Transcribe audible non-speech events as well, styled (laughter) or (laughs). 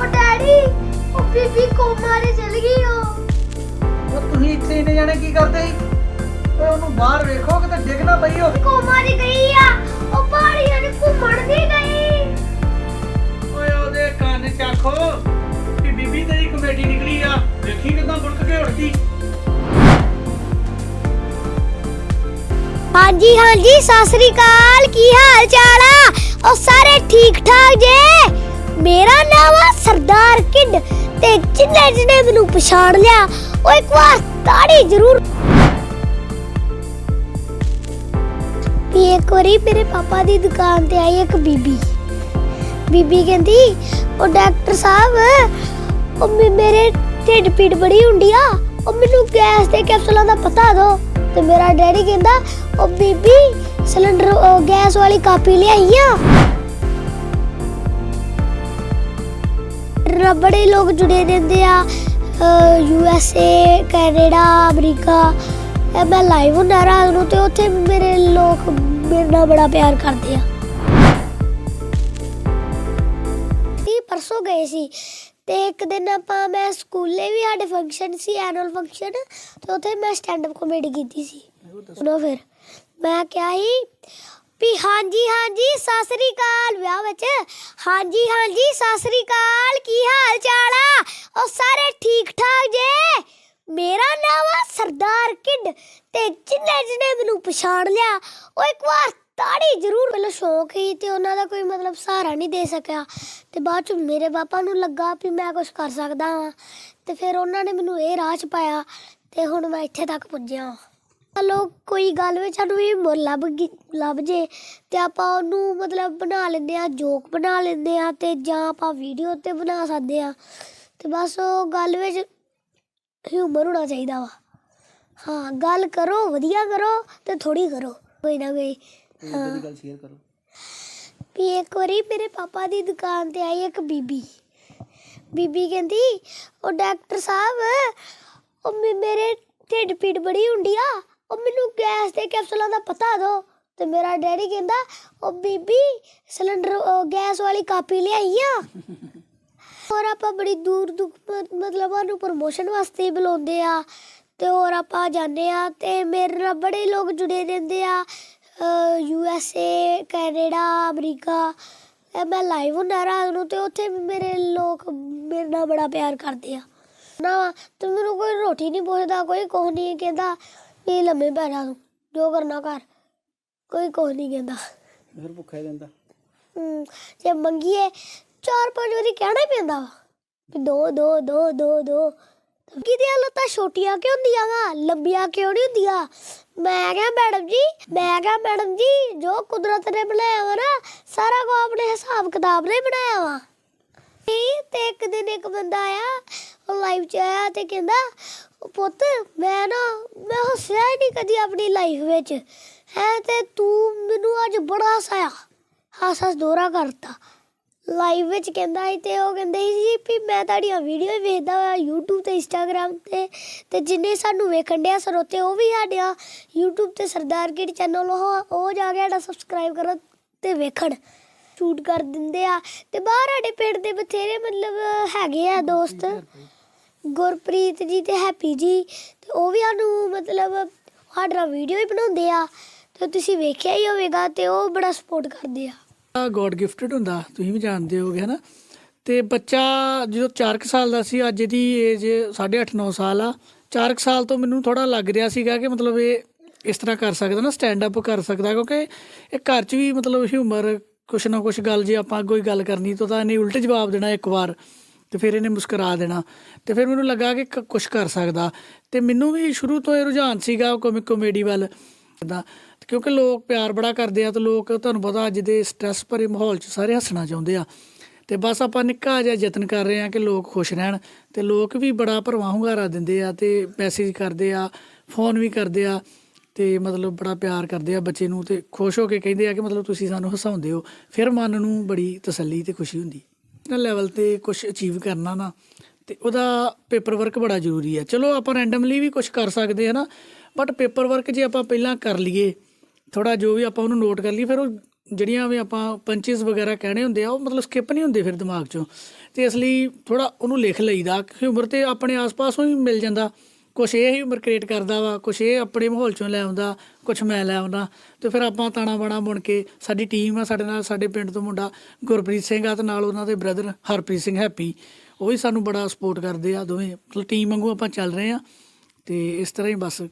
ਉਹ ਡੈਡੀ ਉਹ ਬੀਬੀ ਕੋਮਾ ਦੇ ਚਲ ਗਈ ਉਹ। ਉਹ ਤੁਸੀਂ ਇੱਥੇ ਇੰਨੇ ਜਾਣੇ ਕੀ ਕਰਦੇ ਸੀ? ਓਏ ਉਹਨੂੰ ਬਾਹਰ ਵੇਖੋ ਕਿਤੇ ਡਿੱਗ ਨਾ ਪਈ ਉਹ ਕੋਮਾ ਦੀ ਗਈ ਆ ਉਹ ਪਹਾੜੀਆਂ ਨੇ ਘੁੰਮਣ ਦੀ ਗਈ। ਓਏ ਉਹਦੇ ਕੰਨ ਚੱਖੋ ਕਿ ਬੀਬੀ ਤੇਰੀ ਕਮੇਟੀ ਨਿਕਲੀ ਆ। ਦੇਖੀ ਕਿਦਾਂ ਬੁੜਕ ਕੇ ਉੱਠਦੀ ਹਾਂਜੀ ਹਾਂਜੀ ਸਤਿ ਸ੍ਰੀ ਅਕਾਲ। ਕੀ ਹਾਲ ਚਾਲ ਆ? ਉਹ ਸਾਰੇ ਠੀਕ ਠਾਕ ਜੇ? ਮੇਰਾ ਨਾਮ ਆ ਸਰਦਾਰ ਕਿਡ ਤੇ ਜਿੰਨੇ ਜਿਹਨੇ ਮੈਨੂੰ ਪਛਾਣ ਲਿਆ, ਉਹ ਇੱਕ ਵਾਰ ਤਾੜੀ ਜ਼ਰੂਰ ਵੀ ਇੱਕ ਵਾਰੀ ਮੇਰੇ ਪਾਪਾ ਦੀ ਦੁਕਾਨ ਤੇ ਆਈ ਇੱਕ ਬੀਬੀ। ਬੀਬੀ ਕਹਿੰਦੀ, ਉਹ ਡਾਕਟਰ ਸਾਹਿਬ ਉਹ ਮੇਰੇ ਢਿੱਡ ਪੀੜ ਬੜੀ ਹੁੰਦੀ ਆ, ਉਹ ਮੈਨੂੰ ਗੈਸ ਦੇ ਕੈਪਸੂਲਾਂ ਦਾ ਪਤਾ ਦਿਓ ਤੇ ਮੇਰਾ ਡੈਡੀ ਕਹਿੰਦਾ, ਉਹ ਬੀਬੀ ਸਿਲੰਡਰ ਗੈਸ ਵਾਲੀ ਕਾਪੀ ਲਿਆਈ ਆ। ਬੜੇ ਲੋਕ ਜੁੜੇ ਰਹਿੰਦੇ ਆ U S A Canada America ਮੈਂ ਲਾਈਵ ਹੁੰਦਾ ਰਾਤ ਨੂੰ ਤੇ ਉੱਥੇ ਮੇਰੇ ਲੋਕ ਮੇਰੇ ਨਾਲ ਬੜਾ ਪਿਆਰ ਕਰਦੇ ਆ। ਇਹ ਪਰਸੋਂ ਗਏ ਸੀ ਤੇ ਇੱਕ ਦਿਨ ਆਪਾਂ ਮੈਂ ਸਕੂਲੇ ਵੀ ਸਾਡੇ ਫੰਕਸ਼ਨ ਸੀ ਐਨੂਅਲ ਫੰਕਸ਼ਨ ਤੇ ਉੱਥੇ ਮੈਂ ਸਟੈਂਡ ਅਪ ਕਾਮੇਡੀ ਕੀਤੀ ਸੀ। ਸੁਣੋ ਫਿਰ, ਮੈਂ ਕਿਹਾ ਸੀ ਵੀ ਹਾਂਜੀ ਹਾਂਜੀ, ਸਤਿ ਸ੍ਰੀ ਅਕਾਲ, ਵਿਆਹ ਵਿੱਚ। ਹਾਂਜੀ ਹਾਂਜੀ, ਸਤਿ ਸ੍ਰੀ ਅਕਾਲ, ਕੀ ਹਾਲ ਚਾਲ ਆ ਉਹ ਸਾਰੇ ਠੀਕ ਠਾਕ ਜੇ ਮੇਰਾ ਨਾਮ ਆ ਸਰਦਾਰ ਕਿਡ ਤੇ ਜਿੰਨੇ ਜਿਹਨੇ ਮੈਨੂੰ ਪਛਾਣ ਲਿਆ, ਉਹ ਇੱਕ ਵਾਰ ਤਾੜੀ ਜ਼ਰੂਰ ਪਹਿਲਾਂ ਸ਼ੌਂਕ ਹੀ ਤੇ ਉਹਨਾਂ ਦਾ ਕੋਈ ਮਤਲਬ ਸਹਾਰਾ ਨਹੀਂ ਦੇ ਸਕਿਆ। ਤੇ ਬਾਅਦ ਚ ਮੇਰੇ ਪਾਪਾ ਨੂੰ ਲੱਗਾ ਵੀ ਮੈਂ ਕੁਝ ਕਰ ਸਕਦਾ ਹਾਂ ਤੇ ਫਿਰ ਉਹਨਾਂ ਨੇ ਮੈਨੂੰ ਇਹ ਰਾਹ ਚ ਪਾਇਆ ਤੇ ਹੁਣ ਮੈਂ ਇੱਥੇ ਤੱਕ ਪੁੱਜਿਆ ਹਾਂ ਚਲੋ ਕੋਈ ਗੱਲ ਵਿੱਚ ਸਾਨੂੰ ਵੀ ਲੱਭ ਗਈ- ਲੱਭ ਜੇ ਤੇ ਆਪਾਂ ਉਹਨੂੰ ਮਤਲਬ ਬਣਾ ਲੈਂਦੇ ਆ ਜੋਕ ਬਣਾ ਲੈਂਦੇ ਆ ਤੇ ਜਾਂ ਆਪਾਂ ਵੀਡੀਓ ਤੇ ਬਣਾ ਸਕਦੇ ਆ ਤੇ ਬਸ ਉਹ ਗੱਲ ਵਿੱਚ ਹਿਊਮਰ ਹੋਣਾ ਚਾਹੀਦਾ ਵਾ। ਹਾਂ ਗੱਲ ਕਰੋ ਵਧੀਆ ਕਰੋ ਤੇ ਥੋੜੀ ਕਰੋ ਕੋਈ ਨਾ ਕੋਈ। ਇਦਾਂ ਦੀ ਗੱਲ ਸ਼ੇਅਰ ਕਰੋ। ਵੀ ਇੱਕ ਵਾਰੀ ਮੇਰੇ ਪਾਪਾ ਦੀ ਦੁਕਾਨ ਤੇ ਆਈ ਇੱਕ ਬੀਬੀ। ਬੀਬੀ ਕਹਿੰਦੀ ਉਹ ਡਾਕਟਰ ਸਾਹਿਬ ਉਹ ਮੇ- ਮੇਰੇ ਢਿੱਡ ਪੀੜ ਬੜੀ ਹੁੰਦੀ ਆ ਉਹ ਮੈਨੂੰ ਗੈਸ ਦੇ ਕੈਪਸੂਲਾਂ ਦਾ ਪਤਾ ਦਿਓ ਤੇ ਮੇਰਾ ਡੈਡੀ ਕਹਿੰਦਾ ਉਹ ਬੀਬੀ ਸਿਲੰਡਰ ਉਹ ਗੈਸ ਵਾਲੀ ਕਾਪੀ ਲਿਆਈ ਆ। (laughs) ਹੋਰ ਆਪਾਂ ਬੜੀ ਦੂਰ ਦੂਰ ਮ- ਮਤਲਬ ਉਹਨੂੰ ਪ੍ਰਮੋਸ਼ਨ ਵਾਸਤੇ ਹੀ ਬੁਲਾਉਂਦੇ ਆ। ਤੇ ਹੋਰ ਆਪਾਂ ਜਾਂਦੇ ਆ ਤੇ ਮੇਰੇ ਨਾਲ ਬੜੇ ਲੋਕ ਜੁੜੇ ਰਹਿੰਦੇ ਆ U S A Canada America. ਮੈਂ ਲਾਈਵ ਹੁੰਦਾ ਰਾਤ ਨੂੰ ਤੇ ਉੱਥੇ ਵੀ ਮੇਰੇ ਲੋਕ ਮੇਰੇ ਨਾਲ ਬੜਾ ਪਿਆਰ ਕਰਦੇ ਆ। ਨਾ ਤੇ ਮੈਨੂੰ ਕੋਈ ਰੋਟੀ ਨਹੀਂ ਪੁੱਛਦਾ ਕੋਈ ਕੁਛ ਨਹੀਂ ਕਹਿੰਦਾ ਵੀ ਲੰਮੇ ਪੈ ਜਾ ਤੂੰ ਜੋ ਕਰਨਾ ਕਰ। ਕੋਈ ਕੁਛ ਨਹੀਂ ਕਹਿੰਦਾ। ਫਿਰ ਭੁੱਖਾ ਹੀ ਰਹਿੰਦਾ। ਜੇ ਮੰਗੀਏ ਚਾਰ ਪੰਜ ਵਾਰੀ ਕਹਿਣਾ ਹੀ ਪੈਂਦਾ ਵੀ ਦੋ ਦੋ ਦੋ ਦੋ ਦੋ। ਕਿਹਦੀਆਂ ਲੱਤਾਂ ਛੋਟੀਆਂ ਕਿਉਂ ਹੁੰਦੀਆਂ ਵਾ? ਲੰਬੀਆਂ ਕਿਉਂ ਨਹੀਂ ਹੁੰਦੀਆਂ? ਮੈਂ ਕਿਹਾ, ਮੈਡਮ ਜੀ, ਮੈਂ ਕਿਹਾ, ਮੈਡਮ ਜੀ, ਜੋ ਕੁਦਰਤ ਨੇ ਬਣਾਇਆ ਵਾ ਨਾ, ਸਾਰਾ ਕੋ ਆਪਣੇ ਹਿਸਾਬ ਕਿਤਾਬ ਨੇ ਬਣਾਇਆ ਵਾ। ਤੇ ਇੱਕ ਦਿਨ ਇੱਕ ਬੰਦਾ ਆਇਆ, ਉਹ ਲਾਈਵ ਚ ਆਇਆ ਤੇ ਕਹਿੰਦਾ ਪੁੱਤ, ਮੈਂ ਨਾ, ਮੈਂ ਹੱਸਿਆ ਹੀ ਨਹੀਂ ਕਦੀ ਆਪਣੀ ਲਾਈਫ ਵਿੱਚ। ਹੈ, ਤੇ ਤੂੰ ਮੈਨੂੰ ਅੱਜ ਬੜਾ ਹਸਾਇਆ। ਹੱਸ ਹੱਸ ਦੋਹਰਾ ਕਰਤਾ। ਲਾਈਵ ਵਿੱਚ ਕਹਿੰਦਾ ਸੀ ਤੇ ਉਹ ਕਹਿੰਦੇ ਸੀ ਵੀ ਮੈਂ ਤੁਹਾਡੀਆਂ ਵੀਡੀਓ ਹੀ ਵੇਖਦਾ ਹਾਂ YouTube ਤੇ Instagram ਤੇ ਤੇ ਜਿੰਨੇ ਸਾਨੂੰ ਵੇਖਣ ਡਿਆ ਸਰੋਤੇ ਉਹ ਵੀ ਸਾਡਿਆਂ YouTube ਤੇ ਸਰਦਾਰ ਕਿਡ ਚੈਨਲ ਉਹ ਉਹ ਜਾ ਕੇ ਸਾਡਾ ਸਬਸਕ੍ਰਾਈਬ ਕਰੋ ਤੇ ਵੇਖਣ ਸ਼ੂਟ ਕਰ ਦਿੰਦੇ ਆ। ਤੇ ਬਾਹਰ ਸਾਡੇ ਪਿੰਡ ਦੇ ਬਥੇਰੇ ਮਤਲਬ ਹੈਗੇ ਆ ਦੋਸਤ, ਗੁਰਪ੍ਰੀਤ ਜੀ ਤੇ ਹੈਪੀ ਜੀ, ਤੇ ਉਹ ਵੀ ਸਾਨੂੰ ਮਤਲਬ ਸਾਡਾ ਵੀਡੀਓ ਹੀ ਬਣਾਉਂਦੇ ਆ, ਤੇ ਤੁਸੀਂ ਵੇਖਿਆ ਹੀ ਹੋਵੇਗਾ ਤੇ ਉਹ ਬੜਾ ਸਪੋਰਟ ਕਰਦੇ ਆ। ਗੋਡ ਗਿਫਟਡ ਹੁੰਦਾ, ਤੁਸੀਂ ਵੀ ਜਾਣਦੇ ਹੋਗੇ ਹਨਾ? ਤੇ ਬੱਚਾ ਜਦੋਂ 4 ਸਾਲ ਦਾ ਸੀ, ਅੱਜ ਇਹਦੀ ਏਜ 8.5 9 ਸਾਲ ਆ। 4 ਸਾਲ ਤੋਂ ਮੈਨੂੰ ਥੋੜਾ ਲੱਗ ਰਿਹਾ ਸੀਗਾ ਕਿ ਮਤਲਬ ਇਹ ਇਸ ਤਰ੍ਹਾਂ ਕਰ ਸਕਦਾ ਨਾ ਸਟੈਂਡ ਅਪ ਕਰ ਸਕਦਾ, ਕਿਉਂਕਿ ਇਹ ਘਰ 'ਚ ਵੀ ਮਤਲਬ ਹਿਊਮਰ ਕੁਛ ਨਾ ਕੁਛ ਗੱਲ ਜੇ ਆਪਾਂ ਕੋਈ ਗੱਲ ਕਰਨੀ, ਤਾਂ ਤਾਂ ਇਹਨੇ ਉਲਟ ਜਵਾਬ ਦੇਣਾ ਇੱਕ ਵਾਰ, ਤੇ ਫਿਰ ਇਹਨੇ ਮੁਸਕਰਾ ਦੇਣਾ, ਤੇ ਫਿਰ ਮੈਨੂੰ ਲੱਗਾ ਕਿ ਕ- ਕੁਛ ਕਰ ਸਕਦਾ। ਤੇ ਮੈਨੂੰ ਵੀ ਸ਼ੁਰੂ ਤੋਂ ਇਹ ਰੁਝਾਨ ਸੀਗਾ ਕੋਮਿਕ ਕਾਮੇਡੀ ਵੱਲ। ਦਾ। ਕਿਉਂਕਿ ਲੋਕ ਪਿਆਰ ਬੜਾ ਕਰਦੇ ਆ ਤੇ ਲੋਕ ਤੁਹਾਨੂੰ ਪਤਾ ਅੱਜ ਦੇ ਸਟ੍ਰੈਸ ਭਰੇ ਮਾਹੌਲ 'ਚ ਸਾਰੇ ਹੱਸਣਾ ਚਾਹੁੰਦੇ ਆ। ਤੇ ਬਸ ਆਪਾਂ ਨਿੱਕਾ ਜਿਹਾ ਯਤਨ ਕਰ ਰਹੇ ਆ ਕਿ ਲੋਕ ਖੁਸ਼ ਰਹਿਣ ਤੇ ਲੋਕ ਵੀ ਬੜਾ ਭਰਵਾਂ ਹੁੰਗਾਰਾ ਦਿੰਦੇ ਆ ਤੇ ਮੈਸੇਜ ਕਰਦੇ ਆ ਫੋਨ ਵੀ ਕਰਦੇ ਆ ਤੇ ਮਤਲਬ ਬੜਾ ਪਿਆਰ ਕਰਦੇ ਆ ਬੱਚੇ ਨੂੰ ਤੇ ਖੁਸ਼ ਹੋ ਕੇ ਕਹਿੰਦੇ ਆ ਕਿ ਮਤਲਬ ਤੁਸੀਂ ਸਾਨੂੰ ਹਸਾਉਂਦੇ ਹੋ। ਫਿਰ ਮਨ ਨੂੰ ਬੜੀ ਤਸੱਲੀ ਤੇ ਖੁਸ਼ੀ ਹੁੰਦੀ। ਨਾ ਲੈਵਲ ਤੇ ਕੁਝ ਅਚੀਵ ਕਰਨਾ ਨਾ ਤੇ ਉਹਦਾ ਪੇਪਰ ਵਰਕ ਬੜਾ ਜ਼ਰੂਰੀ ਆ। ਚਲੋ ਆਪਾਂ ਰੈਂਡਮਲੀ ਵੀ ਕੁਝ ਕਰ ਸਕਦੇ ਆ ਨਾ ਬਟ ਪੇਪਰ ਵਰਕ ਜੇ ਆਪਾਂ ਪਹਿਲਾਂ ਕਰ ਲਈਏ ਥੋੜਾ ਜੋ ਵੀ ਆਪਾਂ ਉਹਨੂੰ ਨੋਟ ਕਰ ਲਈਏ, ਫਿਰ ਉਹ ਜਿਹੜੀਆਂ ਵੀ ਆਪਾਂ ਪੰਚਸ ਵਗੈਰਾ ਕਹਿਣੇ ਹੁੰਦੇ ਆ, ਉਹ ਮਤਲਬ ਸਕਿਪ ਨਹੀਂ ਹੁੰਦੇ ਫਿਰ ਦਿਮਾਗ 'ਚੋਂ। ਤੇ ਇਸ ਲਈ ਥੋੜਾ ਉਹਨੂੰ ਲਿਖ ਲਈਦਾ ਹਿਊਮਰ ਤੇ ਆਪਣੇ ਆਸ-ਪਾਸੋਂ ਹੀ ਮਿਲ ਜਾਂਦਾ। ਕੁਛ ਇਹ ਹਿਊਮਰ ਕ੍ਰੀਏਟ ਕਰਦਾ ਵਾ, ਕੁਛ ਇਹ ਆਪਣੇ ਮਾਹੌਲ 'ਚੋਂ ਲੈ ਆਉਂਦਾ, ਕੁਛ ਮੈਂ ਲੈ ਆਉਂਦਾ। ਤੇ ਫਿਰ ਆਪਾਂ ਤਾਣਾ ਬਾਣਾ ਬੁਣ ਕੇ ਸਾਡੀ ਟੀਮ ਆ, ਸਾਡੇ ਨਾਲ, ਸਾਡੇ ਪਿੰਡ ਤੋਂ ਮੁੰਡਾ ਗੁਰਪ੍ਰੀਤ ਸਿੰਘ ਆ, ਤੇ ਨਾਲ ਉਹਨਾਂ ਦੇ ਬ੍ਰਦਰ ਹਰਪ੍ਰੀਤ ਸਿੰਘ ਹੈਪੀ, ਉਹ ਵੀ ਸਾਨੂੰ ਬੜਾ ਸਪੋਰਟ ਕਰਦੇ ਆ ਦੋਵੇਂ। ਮਤਲਬ ਟੀਮ ਵਾਂਗੂ ਆਪਾਂ ਚੱਲ ਰਹੇ ਆ, ਤੇ ਇਸ ਤਰ੍ਹਾਂ ਹੀ ਬਸ